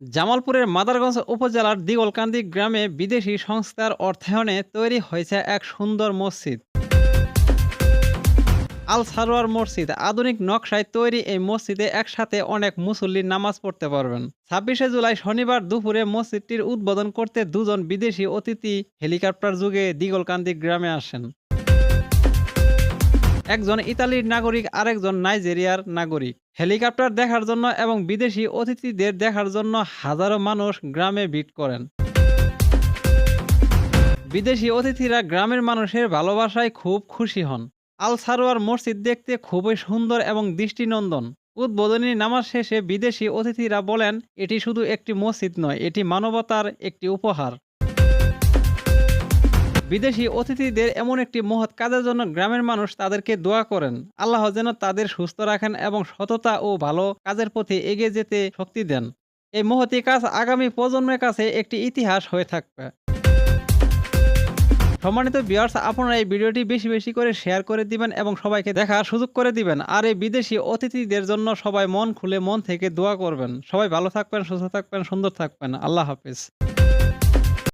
জামালপুরের মাদারগঞ্জ উপজেলার দিগলকান্দি গ্রামে বিদেশি সংস্থার অর্থায়নে তৈরি হয়েছে এক সুন্দর মসজিদ। আল সারোয়ার মসজিদ আধুনিক নকশায় তৈরি এই মসজিদে একসাথে অনেক মুসল্লি নামাজ পড়তে পারবেন। ছাব্বিশে জুলাই শনিবার দুপুরে মসজিদটির উদ্বোধন করতে দুজন বিদেশি অতিথি হেলিকপ্টার যুগে দিগলকান্দি গ্রামে আসেন। একজন ইতালির নাগরিক, আরেকজন নাইজেরিয়ার নাগরিক। হেলিকপ্টার দেখার জন্য এবং বিদেশি অতিথিদের দেখার জন্য হাজারো মানুষ গ্রামে ভিড় করেন। বিদেশি অতিথিরা গ্রামের মানুষের ভালোবাসায় খুব খুশি হন। আল সারোয়ার মসজিদ দেখতে খুবই সুন্দর এবং দৃষ্টিনন্দন। উদ্বোধনী নামাজ শেষে বিদেশি অতিথিরা বলেন, এটি শুধু একটি মসজিদ নয়, এটি মানবতার একটি উপহার। বিদেশি অতিথিদের এমন একটি মহৎ কাজের জন্য গ্রামের মানুষ তাদেরকে দোয়া করেন। আল্লাহ যেন তাদের সুস্থ রাখেন এবং সততা ও ভালো কাজের পথে এগিয়ে যেতে শক্তি দেন। এই মহতি কাজ আগামী প্রজন্মের কাছে একটি ইতিহাস হয়ে থাকবে। সম্মানিত বিয়ার্স আপনারা এই ভিডিওটি বেশি বেশি করে শেয়ার করে দিবেন এবং সবাইকে দেখার সুযোগ করে দিবেন। আর এই বিদেশি অতিথিদের জন্য সবাই মন খুলে মন থেকে দোয়া করবেন। সবাই ভালো থাকবেন, সুস্থ থাকবেন, সুন্দর থাকবেন। আল্লাহ হাফিজ।